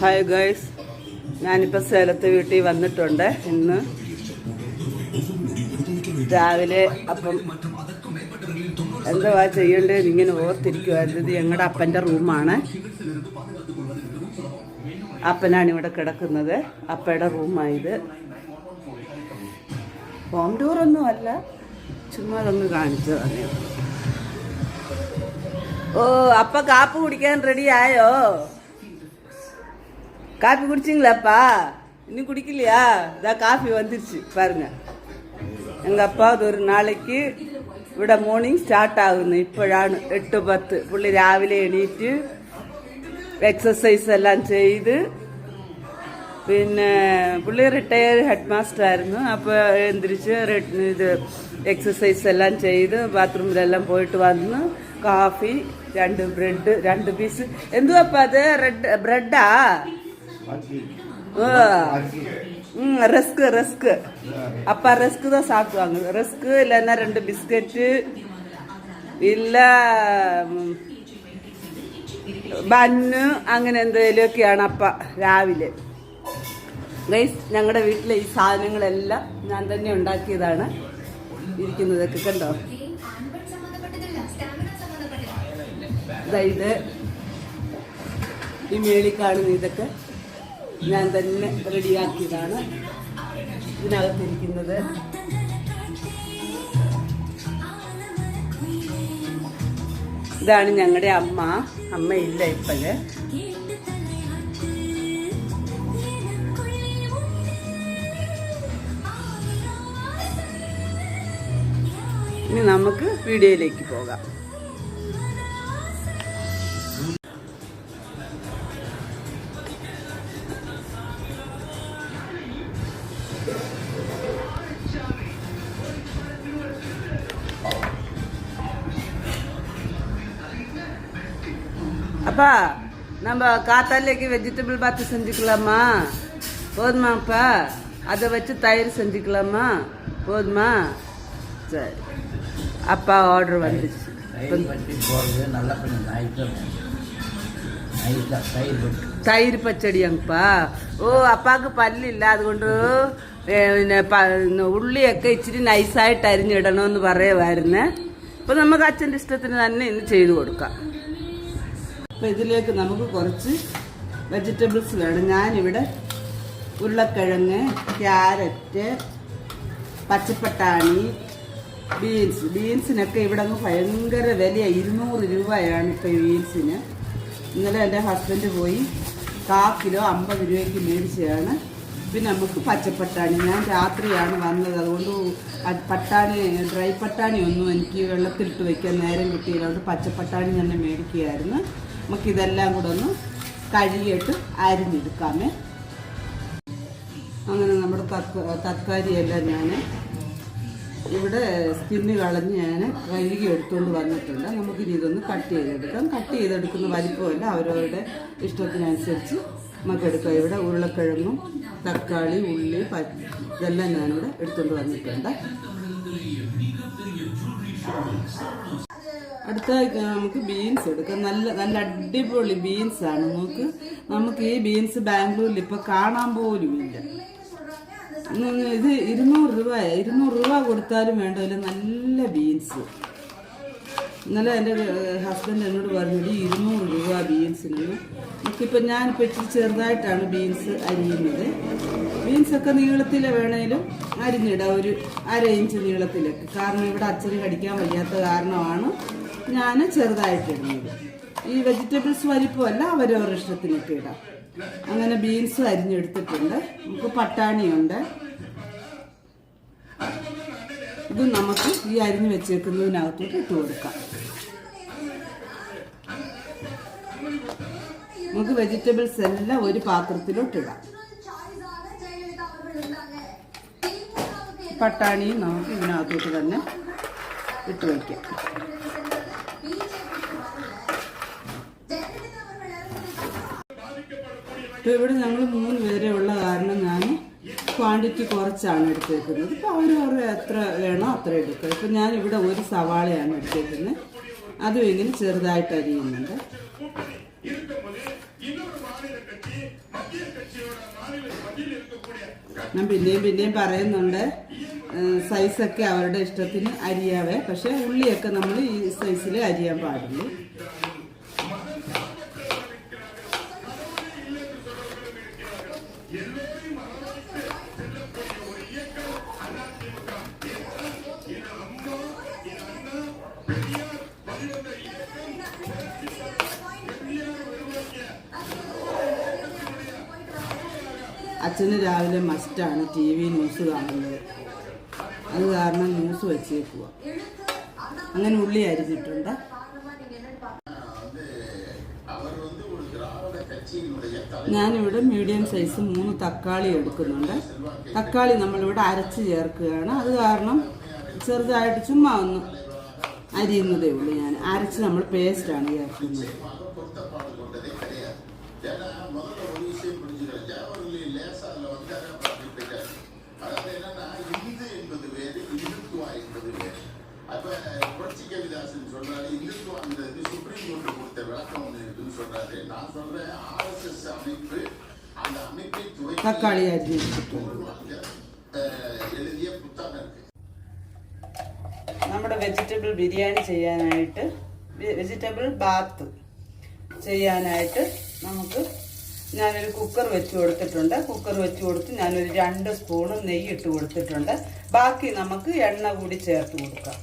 Hi guys ഞാനിപ്പോൾ സേലത്ത് വീട്ടിൽ വന്നിട്ടുണ്ട്. ഇന്ന് രാവിലെ അപ്പം എന്തുവാ ചെയ്യേണ്ടത്? ഇങ്ങനെ ഓർത്തിരിക്കുമായിരുന്നു ഇത് ഞങ്ങളുടെ അപ്പന്റെ റൂമാണ്. അപ്പനാണ് ഇവിടെ കിടക്കുന്നത്. അപ്പയുടെ റൂമായത് ഹോം ടൂറൊന്നും അല്ല. ചുമ്മാ അതൊന്ന് കാണിച്ചതാണ് ഓ അപ്പ കാപ്പ് കുടിക്കാൻ റെഡിയായോ காஃபி குடிச்சிங்களாப்பா இன்னும் குடிக்கலையா இதான் காஃபி வந்துருச்சு பாருங்கள் எங்கள் அப்பாவுக்கு ஒரு நாளைக்கு ഇവിടെ മോർണിംഗ് സ്റ്റാർട്ട് ആകുന്നു ഇപ്പോഴാണ് എട്ട് പത്ത് പുള്ളി രാവിലെ എണീറ്റ് എക്സസൈസ് എല്ലാം ചെയ്ത് പിന്നെ പുള്ളി റിട്ടയർഡ് ഹെഡ് മാസ്റ്റർ ആയിരുന്നു അപ്പോൾ എന്തിരിച്ച് ഇത് എക്സസൈസ് എല്ലാം ചെയ്ത് ബാത്റൂമിലെല്ലാം പോയിട്ട് വന്ന് കാഫി രണ്ട് ബ്രെഡ് രണ്ട് പീസ് എന്തുവാ അപ്പം അത് റെഡ് ബ്രെഡാ ರಸ್ಕ್ ರಸ್ಕ್ ಅಪ್ಪ ರಸ್ಕ್ದ ಸಾಕು ಹಂಗೆ ರಸ್ಕ್ ಇಲ್ಲನ್ನ രണ്ട് ബിസ്ക്കറ്റ് ഇല്ല ബന്ന് അങ്ങനെ എന്തെങ്കിലുമൊക്കെയാണ് അപ്പ രാവിലെ. ഗൈസ് ഞങ്ങളുടെ വീട്ടിലെ ഈ സാധനങ്ങളെല്ലാം ഞാൻ തന്നെ ഉണ്ടാക്കിയതാണ്. ഇരിക്കുന്നതൊക്കെ കണ്ടോ? അതായത് ഈ മേളിൽ കാണുന്ന ഇതൊക്കെ. ഞാൻ തന്നെ റെഡിയാക്കിയതാണ് ഇതിനകത്തിരിക്കുന്നത്. ഇതാണ് ഞങ്ങളുടെ അമ്മ. അമ്മയില്ല ഇപ്പോഴ്. ഇനി നമുക്ക് വീഡിയോയിലേക്ക് പോകാം. அப்பா நம்ம காத்தாலேக்கு வெஜிடபிள் பாத்து செஞ்சுக்கலாமா போதுமாப்பா அதை வச்சு தயிர் செஞ்சுக்கலாமா போதுமா சரி அப்பா ஆர்டர் வந்துச்சு தயிர் பற்றி போடுறது நல்லா கொஞ்சம் நைட்டாக நைட்டாக தயிர் பற்றி തൈര് പച്ചടിയാങ്പ്പാ ഓ അപ്പാക്ക് പല്ലില്ല അതുകൊണ്ട് ഏ, പിന്നെ പ- ഉള്ളിയൊക്കെ ഇച്ചിരി നൈസായിട്ട് അരിഞ്ഞിടണമെന്ന് പറയുമായിരുന്നേ അപ്പൊ നമുക്ക് അച്ഛൻ്റെ ഇഷ്ടത്തിന് തന്നെ ഇന്ന് ചെയ്തു കൊടുക്കാം അപ്പൊ ഇതിലേക്ക് നമുക്ക് കുറച്ച് വെജിറ്റബിൾസ് വേണം. ഞാനിവിടെ ഉരുളക്കിഴങ്ങ് ക്യാരറ്റ് പച്ചപ്പട്ടാണി ബീൻസ് ബീൻസിനൊക്കെ ഇവിടെ അങ്ങ് ഭയങ്കര വിലയാണ് ഇരുന്നൂറ് രൂപയാണ് ഇപ്പോൾ ബീൻസിന് ഇന്നലെ എന്റെ ഹസ്ബൻഡ് പോയി കാ കിലോ അമ്പത് രൂപയ്ക്ക് മേടിച്ചതാണ്. പിന്നെ നമുക്ക് പച്ചപ്പട്ടാണി. ഞാൻ രാത്രിയാണ് വന്നത്. അതുകൊണ്ട് പട്ടാണി ഡ്രൈ പട്ടാണി ഒന്നും എനിക്ക് വെള്ളത്തിലിട്ട് വയ്ക്കാൻ നേരം കിട്ടിയില്ല. അതുകൊണ്ട് പച്ചപ്പട്ടാണി തന്നെ മേടിക്കുകയായിരുന്നു. നമുക്ക് ഇതെല്ലാം കൂടെ ഒന്ന് കഴുകിയിട്ട് അരിഞ്ഞെടുക്കാമേ. അങ്ങനെ നമ്മുടെ തക്കാരിയെല്ലാം ഞാൻ ഇവിടെ സ്കിന്ന് കളഞ്ഞ് ഞാൻ കഴുകി എടുത്തുകൊണ്ട് വന്നിട്ടുണ്ട്. നമുക്കിനി ഇതൊന്ന് കട്ട് ചെയ്തെടുക്കാം. കട്ട് ചെയ്തെടുക്കുന്ന വലിപ്പമല്ല. അവരവരുടെ ഇഷ്ടത്തിനനുസരിച്ച് നമുക്കെടുക്കാം ഇവിടെ ഉരുളക്കിഴങ്ങും തക്കാളി ഉള്ളി ഇതെല്ലാം ഞാനിവിടെ എടുത്തുകൊണ്ട് വന്നിട്ടുണ്ട്. അടുത്തായി നമുക്ക് ബീൻസ് എടുക്കാം. നല്ല നല്ല അടിപൊളി ബീൻസ് ആണ്. നമുക്ക് നമുക്ക് ഈ ബീൻസ് ബാംഗ്ലൂരിൽ ഇപ്പൊ കാണാൻ പോലും ഇല്ല. ഉം, ഇത് ഇരുന്നൂറ് രൂപ ഇരുന്നൂറ് രൂപ കൊടുത്താലും വേണ്ടതില്ല നല്ല ബീൻസ് ഇന്നലെ എന്റെ ഹസ്ബൻഡ് എന്നോട് പറഞ്ഞു ഇരുന്നൂറ് രൂപ ബീൻസിന് നമുക്കിപ്പോൾ ഞാൻ ഇച്ചിരി ചെറുതായിട്ടാണ് ബീൻസ് അരിയുന്നത്. ബീൻസൊക്കെ നീളത്തിൽ വേണേലും അരിഞ്ഞിടാം. ഒരു അര ഇഞ്ച് നീളത്തിലൊക്കെ. കാരണം ഇവിടെ അച്ഛന് കടിക്കാൻ വയ്യാത്ത കാരണമാണ്. ഞാൻ ചെറുതായിട്ട് ഇടുന്നത് ഈ വെജിറ്റബിൾസ് വലിപ്പമല്ല അവരവരുടെ ഇഷ്ടത്തിനൊക്കെ ഇടാം. അങ്ങനെ ബീൻസ് അരിഞ്ഞെടുത്തിട്ടുണ്ട്. നമുക്ക് പട്ടാണിയുണ്ട്. ഇത് നമുക്ക് ഈ അരിഞ്ഞ് വെച്ചേക്കുന്നതിനകത്തോട്ട് ഇട്ട് കൊടുക്കാം. നമുക്ക് വെജിറ്റബിൾസ് എല്ലാം ഒരു പാത്രത്തിലോട്ട് ഇടാം. പട്ടാണിയും നമുക്ക് ഇതിനകത്തോട്ട് തന്നെ ഇട്ട് വയ്ക്കാം അപ്പൊ ഇവിടെ ഞങ്ങൾ മൂന്ന് പേരെ ഉള്ള കാരണം ഞാൻ ക്വാണ്ടിറ്റി കുറച്ചാണ് എടുത്തേക്കുന്നത്. ഇപ്പോൾ അവർ എത്ര വേണോ അത്ര എടുക്കുക ഇപ്പൊ ഞാൻ ഇവിടെ ഒരു സവാളയാണ് എടുത്തേക്കുന്നത്. അതും ഇങ്ങനെ ചെറുതായിട്ട് അരിയുന്നുണ്ട്. ഞാൻ പിന്നെയും പിന്നെയും പറയുന്നുണ്ട് സൈസൊക്കെ അവരുടെ ഇഷ്ടത്തിന് അരിയാവേ. പക്ഷേ ഉള്ളിയൊക്കെ നമ്മൾ ഈ സൈസിൽ അരിയാൻ പാടുള്ളൂ അച്ഛന് രാവിലെ മസ്റ്റാണ് ടി വി ന്യൂസ് കാണുന്നത്. അത് കാരണം ന്യൂസ് വെച്ചേക്കുക അങ്ങനെ ഉള്ളി അരിഞ്ഞിട്ടുണ്ട്. ഞാനിവിടെ മീഡിയം സൈസ് മൂന്ന് തക്കാളി എടുക്കുന്നുണ്ട്. തക്കാളി നമ്മളിവിടെ അരച്ച് ചേർക്കുകയാണ്. അത് കാരണം ചെറുതായിട്ട് ചുമ്മാ ഒന്ന് അരിയുന്നതേ ഉള്ളൂ ഞാൻ. അരച്ച് നമ്മൾ പേസ്റ്റാണ് ചേർക്കുന്നത്. புரட்சி கவிதாசன் சொல்றாரு இந்துத்துவாங்கிறது சுப்ரீம் கோர்ட் கொடுத்த விளக்கம் ஒண்ணு இருக்குன்னு சொல்றாரு நான் சொல்றேன் ஆர்எஸ்எஸ் அமைப்பு அந்த அமைப்பை துவக்கி തക്കാളി അരിഞ്ഞിട്ടുണ്ട് அஹ், எழுதிய புத்தகம் இருக்கு നമ്മുടെ വെജിറ്റബിൾ ബിരിയാണി ചെയ്യാനായിട്ട് വെജിറ്റബിൾ ബാത്ത് ചെയ്യാനായിട്ട് നമുക്ക് ഞാനൊരു കുക്കർ വെച്ച് കൊടുത്തിട്ടുണ്ട് കുക്കർ വെച്ച് കൊടുത്ത് ഞാനൊരു രണ്ട് സ്പൂണ് നെയ്യ് ഇട്ട് കൊടുത്തിട്ടുണ്ട് ബാക്കി നമുക്ക് എണ്ണ കൂടി ചേർത്ത് കൊടുക്കാം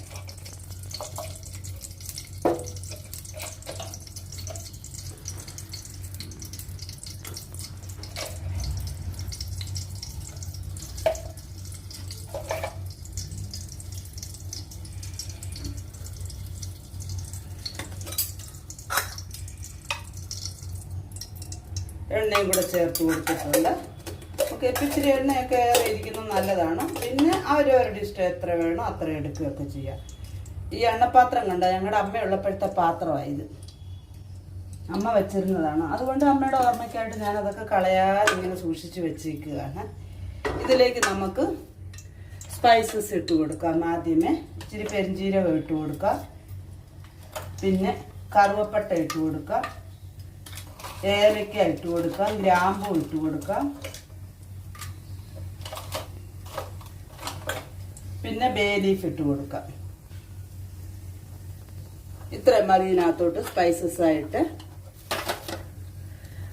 എണ്ണയും കൂടെ ചേർത്ത് കൊടുത്തിട്ടുണ്ട്. ഓക്കെ ഇപ്പിച്ചിരി എണ്ണയൊക്കെ ഇരിക്കുന്നത് നല്ലതാണ്. പിന്നെ അവരവരുടെ ഇഷ്ടം എത്ര വേണോ അത്ര എടുക്കുകയൊക്കെ ചെയ്യാം. ഈ എണ്ണപ്പാത്രം കണ്ട ഞങ്ങളുടെ അമ്മയുള്ളപ്പോഴത്തെ പാത്രമാണ് ഇത്. അമ്മ വെച്ചിരുന്നതാണ്. അതുകൊണ്ട് അമ്മയുടെ ഓർമ്മയ്ക്കായിട്ട് ഞാൻ അതൊക്കെ കളയാതെ ഇങ്ങനെ സൂക്ഷിച്ച് വെച്ചിരിക്കുകയാണ്. ഇതിലേക്ക് നമുക്ക് സ്പൈസസ് ഇട്ട് കൊടുക്കാം ആദ്യമേ. ഇച്ചിരി പെരിഞ്ചീരകം ഇട്ട് കൊടുക്കാം. പിന്നെ കറുവപ്പട്ട ഇട്ട് കൊടുക്കാം. ഏലക്ക ഇട്ട് കൊടുക്കാം ഗ്രാമ്പു ഇട്ട് കൊടുക്കാം. പിന്നെ ബേ ലീഫ് ഇട്ട് കൊടുക്കാം. ഇത്രയും മതി ഇതിനകത്തോട്ട് സ്പൈസസ് ആയിട്ട്.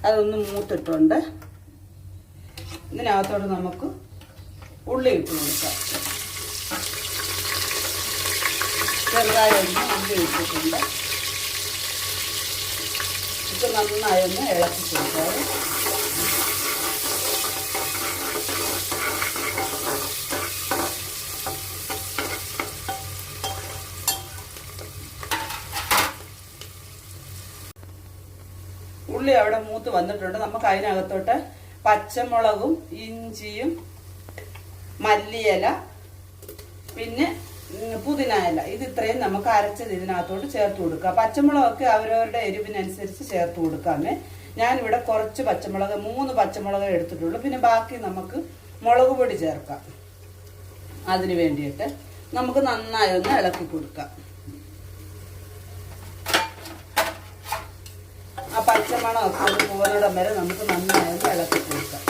അതൊന്ന് മൂത്തിട്ടുണ്ട്. ഇതിനകത്തോട്ട് നമുക്ക് ഉള്ളി ഇട്ട് കൊടുക്കാം. ചെറുതായി ഉള്ളി ഇട്ടിട്ടുണ്ട്. ഇത് നന്നായി ഒന്ന് ഇളക്കി കൊടുക്കാം. ഉള്ളി അവിടെ മൂത്ത് വന്നിട്ടുണ്ട്. നമുക്ക് അതിനകത്തോട്ട് പച്ചമുളകും ഇഞ്ചിയും മല്ലിയില പിന്നെ പുതിന ഇല ഇത് ഇത്രയും നമുക്ക് അരച്ചത് ഇതിനകത്തോട്ട് ചേർത്ത് കൊടുക്കുക. പച്ചമുളകൊക്കെ അവരവരുടെ എരിവിനനുസരിച്ച് ചേർത്ത് കൊടുക്കാമേ. ഞാനിവിടെ കുറച്ച് പച്ചമുളക് മൂന്ന് പച്ചമുളക് എടുത്തിട്ടുള്ളൂ. പിന്നെ ബാക്കി നമുക്ക് മുളക് പൊടി ചേർക്കാം. അതിന് വേണ്ടിയിട്ട് നമുക്ക് നന്നായി ഒന്ന് ഇളക്കി കൊടുക്കാം. ആ പച്ചമണമൊക്കെ ഒന്ന് പോരിടം വരെ നമുക്ക് നന്നായി ഒന്ന് ഇളക്കി കൊടുക്കാം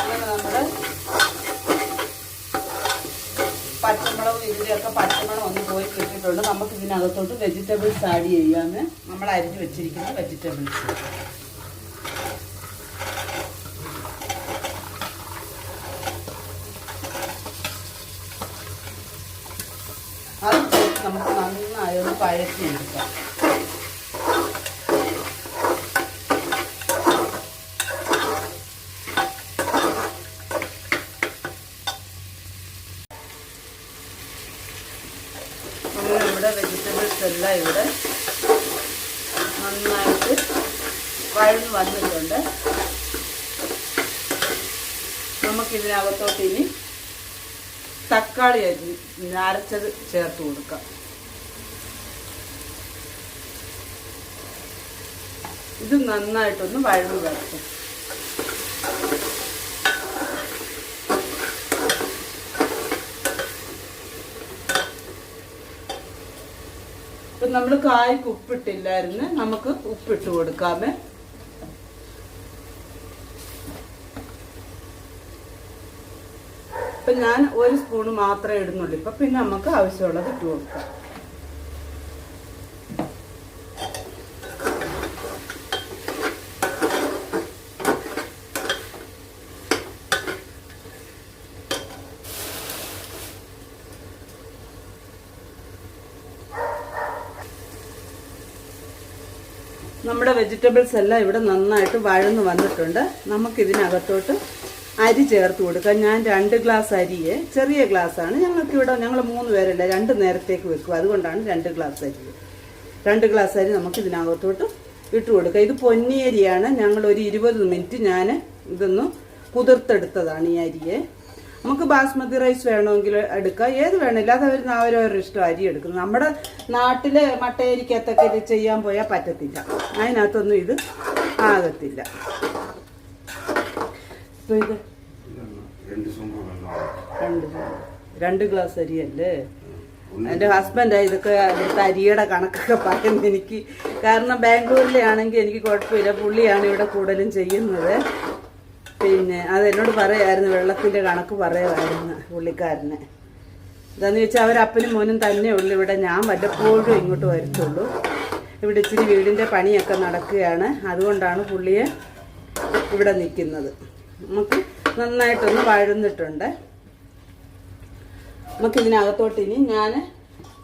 അങ്ങനെ നമ്മുടെ പച്ചമുളകും ഇതിന്റെയൊക്കെ പച്ചമണം ഒന്ന് പോയി കിട്ടിയിട്ടുണ്ട് നമുക്ക് ഇതിനകത്തോട്ട് വെജിറ്റബിൾസ് ആഡ് ചെയ്യാമെന്ന് നമ്മൾ അരിഞ്ഞ് വെച്ചിരിക്കുന്ന വെജിറ്റബിൾസ് അത് ചേർത്ത് നമുക്ക് നന്നായി ഒന്ന് പഴറ്റിയെടുക്കാം അങ്ങനെ ഇവിടെ വെജിറ്റബിൾസ് എല്ലാം ഇവിടെ നന്നായിട്ട് വഴന്ന് വന്നിട്ടുണ്ട്. നമുക്കിതിനകത്തോട്ട് ഇനി തക്കാളി അരച്ചത് ചേർത്ത് കൊടുക്കാം. ഇത് നന്നായിട്ടൊന്ന് വഴന്ന് വരട്ടെ. ഇപ്പൊ നമ്മൾ കായ്ക്ക് ഉപ്പിട്ടില്ലായിരുന്നു നമുക്ക് ഉപ്പിട്ട് കൊടുക്കാമേ. ഇപ്പൊ ഞാൻ ഒരു സ്പൂൺ മാത്രമേ ഇടുന്നുള്ളൂ. ഇപ്പൊ പിന്നെ നമുക്ക് ആവശ്യമുള്ളത് ഇട്ട് കൊടുക്കാം. നമ്മുടെ വെജിറ്റബിൾസ് എല്ലാം ഇവിടെ നന്നായിട്ട് വഴന്ന് വന്നിട്ടുണ്ട്. നമുക്ക് ഇതിനകത്തോട്ട് അരി ചേർത്ത് കൊടുക്കാം. ഞാൻ രണ്ട് ഗ്ലാസ് അരിയെ ചെറിയ ഗ്ലാസ് ആണ്. ഞങ്ങൾക്ക് ഇവിടെ ഞങ്ങൾ മൂന്ന് പേരല്ല രണ്ട് നേരത്തേക്ക് വെക്കുക അതുകൊണ്ടാണ് രണ്ട് ഗ്ലാസ് അരി. രണ്ട് ഗ്ലാസ് അരി നമുക്ക് ഇതിനകത്തോട്ട് ഇട്ട് കൊടുക്കുക ഇത് പൊന്നിയരിയാണ് ഞങ്ങൾ ഒരു ഇരുപത് മിനിറ്റ് ഞാൻ ഇതൊന്ന് കുതിർത്തെടുത്തതാണ് ഈ അരിയെ. നമുക്ക് ബാസ്മതി റൈസ് വേണമെങ്കിൽ എടുക്കാം. ഏത് വേണമില്ല അത് അവർ അവരവരുടെ ഇഷ്ടം അരി എടുക്കുന്നു നമ്മുടെ നാട്ടിലെ മട്ടയരിക്കകത്തൊക്കെ ഇത് ചെയ്യാൻ പോയാൽ പറ്റത്തില്ല. അതിനകത്തൊന്നും ഇത് ആകത്തില്ല. ഇത് രണ്ട് രണ്ട് ഗ്ലാസ് അരിയല്ലേ? എന്റെ ഹസ്ബൻഡാ ഇതൊക്കെ ഇവിടുത്തെ അരിയുടെ കണക്കൊക്കെ പറയുന്നത് എനിക്ക്. കാരണം ബാംഗ്ലൂരിലെ ആണെങ്കിൽ എനിക്ക് കുഴപ്പമില്ല. പുള്ളിയാണ് ഇവിടെ കൂടുതലും ചെയ്യുന്നത്. പിന്നെ അതെന്നോട് പറയായിരുന്നു വെള്ളത്തിന്റെ കണക്ക് പറയുമായിരുന്നു പുള്ളിക്കാരന്. എന്താന്ന് വെച്ചാൽ അവരപ്പനും മോനും തന്നെ ഉള്ളു ഇവിടെ ഞാൻ വല്ലപ്പോഴും ഇങ്ങോട്ട് വരത്തുള്ളൂ. ഇവിടെ ഇച്ചിരി വീടിന്റെ പണിയൊക്കെ നടക്കുകയാണ് അതുകൊണ്ടാണ് പുള്ളിയെ ഇവിടെ നിൽക്കുന്നത് നമുക്ക് നന്നായിട്ടൊന്ന് വഴന്നിട്ടുണ്ട്. നമുക്ക് ഇതിനകത്തോട്ട് ഇനി ഞാൻ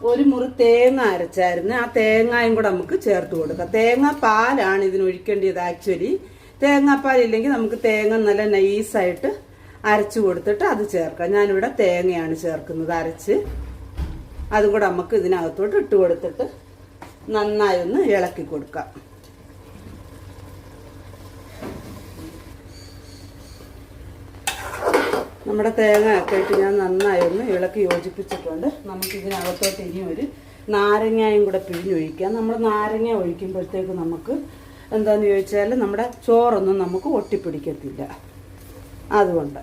ഒരു മുറി തേങ്ങ അരച്ചായിരുന്നു. ആ തേങ്ങയും കൂടെ നമുക്ക് ചേർത്ത് കൊടുക്കാം. തേങ്ങ പാലാണ് ഇതിന് ഒഴിക്കേണ്ടത് ആക്ച്വലി തേങ്ങാപ്പാൽ ഇല്ലെങ്കിൽ നമുക്ക് തേങ്ങ നല്ല നൈസായിട്ട് അരച്ചു കൊടുത്തിട്ട് അത് ചേർക്കാം. ഞാനിവിടെ തേങ്ങയാണ് ചേർക്കുന്നത് അരച്ച്. അതും കൂടെ നമുക്ക് ഇതിനകത്തോട്ട് ഇട്ട് കൊടുത്തിട്ട് നന്നായി ഒന്ന് ഇളക്കി കൊടുക്കാം. നമ്മുടെ തേങ്ങ ഒക്കെ ഇട്ട് ഞാൻ നന്നായി ഒന്ന് ഇളക്കി യോജിപ്പിച്ചിട്ടുണ്ട്. നമുക്ക് ഇതിനകത്തോട്ട് ഇനി ഒരു നാരങ്ങയും കൂടെ പിഴിഞ്ഞൊഴിക്കാം. നമ്മൾ നാരങ്ങ ഒഴിക്കുമ്പോഴത്തേക്ക് നമുക്ക് എന്താന്ന് ചോദിച്ചാൽ നമ്മുടെ ചോറൊന്നും നമുക്ക് ഒട്ടിപ്പിടിക്കത്തില്ല. അതുകൊണ്ട്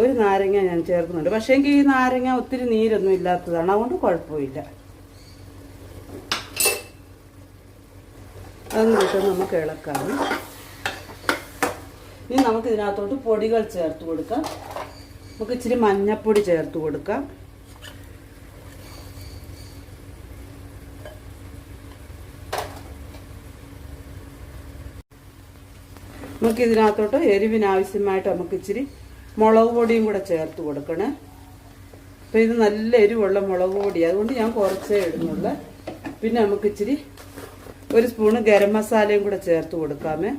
ഒരു നാരങ്ങ ഞാൻ ചേർക്കുന്നുണ്ട്. പക്ഷേ എങ്കിൽ ഈ നാരങ്ങ ഒത്തിരി നീരൊന്നും ഇല്ലാത്തതാണ്. അതുകൊണ്ട് കുഴപ്പമില്ല. എന്നിട്ട് നമുക്ക് ഇളക്കാം. ഇനി നമുക്ക് ഇതിനകത്തോട്ട് പൊടികൾ ചേർത്ത് കൊടുക്കാം. നമുക്ക് ഇച്ചിരി മഞ്ഞപ്പൊടി ചേർത്ത് കൊടുക്കാം. നമുക്ക് ഇതിനകത്തോട്ട് എരിവിന് ആവശ്യമായിട്ട് നമുക്ക് ഇച്ചിരി മുളക് പൊടിയും കൂടെ ചേർത്ത് കൊടുക്കണേ. അപ്പം ഇത് നല്ല എരിവുള്ള മുളക് പൊടി അതുകൊണ്ട് ഞാൻ കുറച്ചേ ഇടുന്നുള്ളൂ. പിന്നെ നമുക്ക് ഇച്ചിരി ഒരു സ്പൂണ് ഗരം മസാലയും കൂടെ ചേർത്ത് കൊടുക്കാമേ.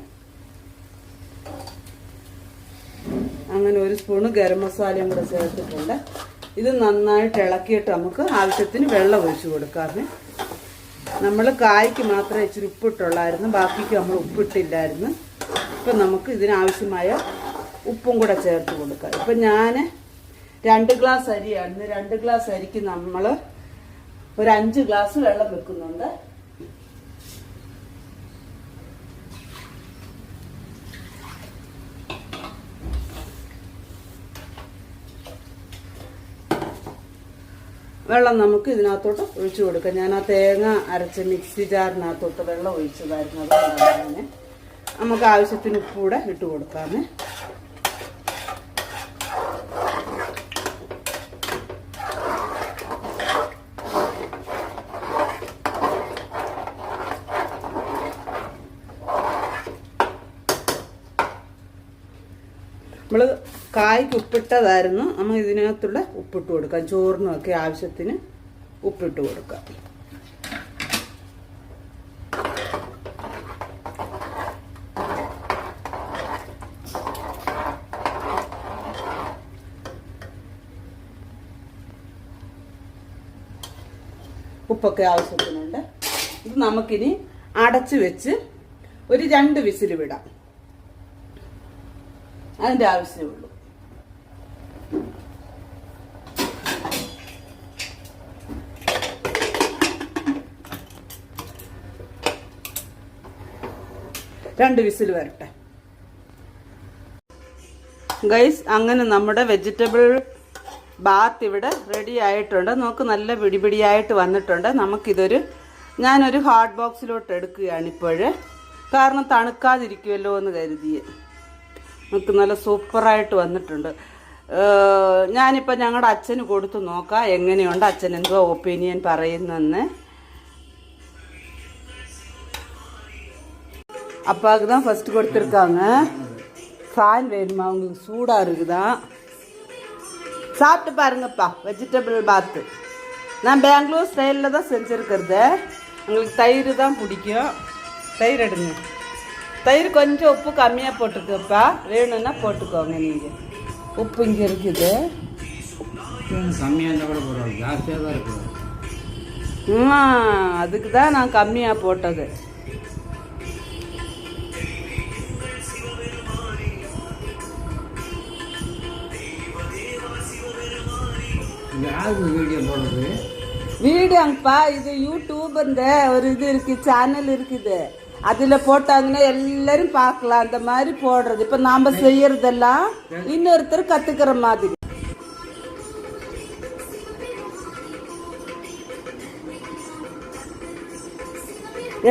അങ്ങനെ ഒരു സ്പൂണ് ഗരം മസാലയും കൂടെ ചേർത്തിട്ടുണ്ട്. ഇത് നന്നായിട്ട് ഇളക്കിയിട്ട് നമുക്ക് ആവശ്യത്തിന് വെള്ളം ഒഴിച്ച് കൊടുക്കാമേ. നമ്മൾ കായ്ക്ക് മാത്രമേ ഇച്ചിരി ഉപ്പിട്ടുള്ളായിരുന്നു. ബാക്കിക്ക് നമ്മൾ ഉപ്പിട്ടില്ലായിരുന്നു. ഇപ്പം നമുക്ക് ഇതിനാവശ്യമായ ഉപ്പും കൂടെ ചേർത്ത് കൊടുക്കാം. ഇപ്പം ഞാൻ രണ്ട് ഗ്ലാസ് അരിയാണ്. രണ്ട് ഗ്ലാസ് അരിക്ക് നമ്മൾ ഒരു അഞ്ച് ഗ്ലാസ് വെള്ളം വെക്കുന്നുണ്ട്. വെള്ളം നമുക്ക് ഇതിനകത്തോട്ട് ഒഴിച്ചു കൊടുക്കാം. ഞാൻ ആ തേങ്ങ അരച്ച് മിക്സി ജാറിനകത്തോട്ട് വെള്ളം ഒഴിച്ചതായിരുന്നു. അതുകൊണ്ടാണ് അങ്ങനെ നമുക്ക് ആവശ്യത്തിന് ഉപ്പ് ഇട്ട് കൊടുക്കാം നമ്മൾ കായ്ക്ക് ഉപ്പിട്ടതായിരുന്നു. നമ്മൾ ഇതിനകത്തുള്ള ഉപ്പിട്ട് കൊടുക്കാം. ചോറിനൊക്കെ ആവശ്യത്തിന് ഉപ്പിട്ട് കൊടുക്കാം. ഉപ്പൊക്കെ ആവശ്യത്തിനുണ്ട്. ഇത് നമുക്കിനി അടച്ചു വെച്ച് ഒരു രണ്ട് വിസിൽ വിടാം. അതിന്റെ ആവശ്യമേ ഉള്ളൂ. രണ്ട് വിസിൽ വരട്ടെ. ഗൈസ് അങ്ങനെ നമ്മുടെ വെജിറ്റബിൾ ബാത്ത് ഇവിടെ റെഡി ആയിട്ടുണ്ട് നമുക്ക് നല്ല പിടിപിടിയായിട്ട് വന്നിട്ടുണ്ട് നമുക്കിതൊരു ഞാനൊരു ഹാട്ട് ബോക്സിലോട്ട് എടുക്കുകയാണ് ഇപ്പോഴ് കാരണം തണുക്കാതിരിക്കുമല്ലോ എന്ന് കരുതിയേ നമുക്ക് നല്ല സൂപ്പറായിട്ട് വന്നിട്ടുണ്ട് ഏഹ് ഞാനിപ്പോൾ ഞങ്ങളുടെ അച്ഛന് കൊടുത്തു നോക്കാം എങ്ങനെയുണ്ട് അച്ഛൻ എന്തോ ഒപ്പീനിയൻ പറയുന്നെന്ന് அப்பாவுக்கு தான் ஃபஸ்ட்டு கொடுத்துருக்காங்க ஃபேன் வேணுமா உங்களுக்கு சூடாக இருக்குதா சாப்பிட்டு பாருங்கப்பா வெஜிடபிள் பாத்து நான் பெங்களூர் ஸ்டைலில் தான் செஞ்சுருக்கிறது. உங்களுக்கு தயிர் தான் பிடிக்கும். தயிர் எடுங்க. தயிர் கொஞ்சம் உப்பு கம்மியாக போட்டுக்கப்பா. வேணும்னா போட்டுக்கோங்க நீங்கள் உப்பு இங்கே இருக்குது. கம்மியாக இருந்தால் கூட பரவாயில்ல. ஜாஸ்தியாக தான் இருக்குது ஆ அதுக்கு தான் நான் கம்மியாக போட்டது. யாருக்கு வீடியோ போடுறது? வீடியோங்கப்பா இது யூடியூப் இந்த ஒரு இது இருக்கு சேனல் இருக்குது. அதில் போட்டாங்கன்னா எல்லாரும் பார்க்கலாம் அந்த மாதிரி போடுறது. இப்போ நாம் செய்யறதெல்லாம் இன்னொருத்தர் கற்றுக்கிற மாதிரி.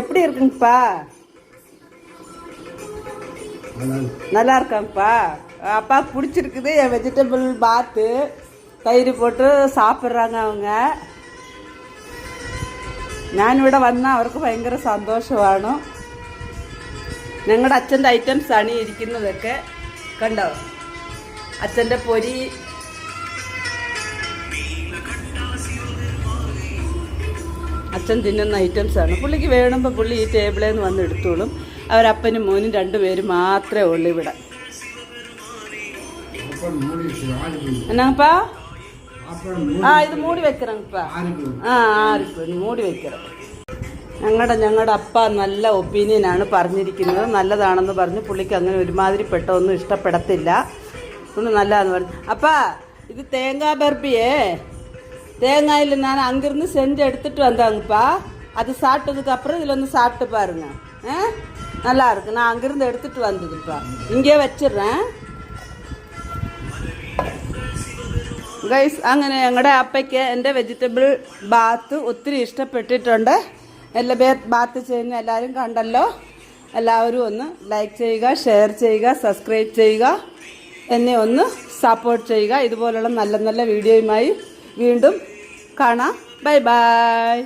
எப்படி இருக்குங்கப்பா? நல்லா இருக்காங்கப்பா. அப்பாவுக்கு பிடிச்சிருக்குது என் வெஜிடபிள் பாத்து തൈര് പോട്ട് சாப்பிட்றாங்க അവങ്ങ ഞാനിവിടെ വന്നാൽ അവർക്ക് ഭയങ്കര സന്തോഷമാണ്. ഞങ്ങളുടെ അച്ഛന്റെ ഐറ്റംസാണ് ഈ ഇരിക്കുന്നതൊക്കെ. കണ്ടോ? അച്ഛന്റെ പൊരി. അച്ഛൻ തിന്നുന്ന ഐറ്റംസാണ് പുള്ളിക്ക് വേണമ്പോൾ പുള്ളി ഈ ടേബിളിൽ നിന്ന് വന്ന് എടുത്തോളും. അവരപ്പനും മോനും രണ്ടുപേരും മാത്രമേ ഉള്ളൂ ഇവിടെ. എന്നാപ്പാ ആ ഇത് മൂടി വെക്കറങ്ങപ്പാ ஆறு போய் ആ ആറിപ്പോ മൂടി വെക്കണം ഞങ്ങളുടെ ഞങ്ങളുടെ അപ്പ നല്ല ഒപ്പീനിയനാണ് പറഞ്ഞിരിക്കുന്നത് നല്ലതാണെന്ന് പറഞ്ഞ് പുള്ളിക്ക് അങ്ങനെ ഒരുമാതിരിപ്പെട്ട ഒന്നും ഇഷ്ടപ്പെടത്തില്ല ഒന്ന് നല്ലതാന്ന് പറഞ്ഞു അപ്പാ ഇത് തേങ്ങാ ബർബിയേ தேங்காயில் நான் அங்கிருந்து செஞ்சு எடுத்துட்டு வந்தாங்கப்பா அது சாப்பிட்டதுக்கு அப்புறம் இதில் வந்து சாப்பிட்டு பாருங்க ஆ நல்லா இருக்கு நான் அங்கிருந்து எடுத்துட்டு வந்ததுப்பா இங்கே வச்சிடுறேன் ഗൈസ് അങ്ങനെ ഞങ്ങളുടെ അപ്പയ്ക്ക് എന്റെ വെജിറ്റബിൾ ബാത്ത് ഒത്തിരി ഇഷ്ടപ്പെട്ടിട്ടുണ്ട്. എല്ലാ ബാത്ത് ചെയ്യുന്ന എല്ലാവരും കണ്ടല്ലോ. എല്ലാവരും ഒന്ന് ലൈക്ക് ചെയ്യുക ഷെയർ ചെയ്യുക സബ്സ്ക്രൈബ് ചെയ്യുക. എന്നെ ഒന്ന് സപ്പോർട്ട് ചെയ്യുക. ഇതുപോലുള്ള നല്ല നല്ല വീഡിയോയുമായി വീണ്ടും കാണാം. Bye bye